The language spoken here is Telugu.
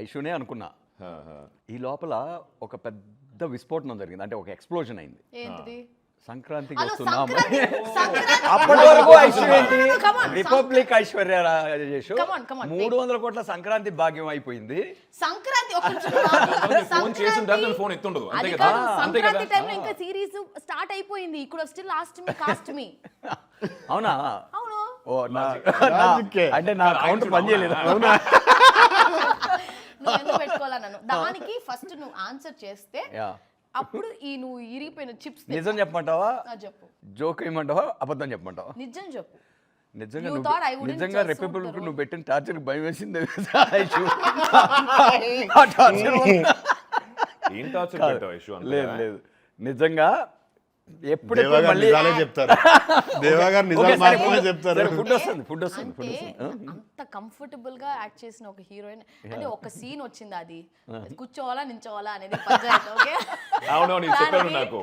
ఐషునే అనుకున్నా. ఈ లోపల ఒక పెద్ద విస్ఫోటనం జరిగింది. అంటే ఒక ఎక్స్ప్లోజన్ అయింది. ఏంటిది? సంక్రాంతికి హలో వస్తున్నాం. సంక్రాంతి సంక్రాంతి. అప్పటి వరకు Republic Aishwarya Rajesh Come on, come on, మూడు వందల కోట్ల సంక్రాంతి భాగ్యం అయిపోయింది. సంక్రాంతి ఒక ఫోన్ చేసిన తర్వాత నేను ఫోన్ ఎత్తుండదు. అంతే కదా? అంతే కదా? సంక్రాంతి టైంలో ఇంకా సిరీస్ స్టార్ట్ అయిపోయింది. ఇక్కడ స్టిల్ లాస్ట్ మీ కాస్ట్ మీ అవునా? అవును. ఓ నా. అంటే నా కౌంట్ పనిచేయలేదు. అవునా? నువ్వు ఎందుకు పెట్టుకోవాలా నన్ను దానికి ఫస్ట్ నువ్వు ఆన్సర్ చేస్తే. అప్పుడు ఈ నువ్వు ఇరిగిపోయిన చిప్స్ నిజం చెప్పమంటావా? చెప్పు. జోక్ ఏమంటావా? అబద్ధం చెప్పమంటావా? నిజం చెప్పు. నిజంగా నిజంగా the నువ్వు పెట్టిన టార్చర్ భయం వేసింది లేదు లేదు. నిజంగా గారు మళ్ళీ చెప్తారు. దేవా గారు నిజాలు మాత్రమే చెప్తారు. ఫుడ్ వస్తుంది ఫుడ్ వస్తుంది ఫుడ్ అంత కంఫర్టబుల్గా యాక్ట్ చేసిన ఒక హీరోయిన్ అంటే ఒక సీన్ వచ్చింది అది. కూర్చోవాలా నించోవాలా అనేది పంచాయతీ ఓకే అవునవును చెప్పాను నాకు.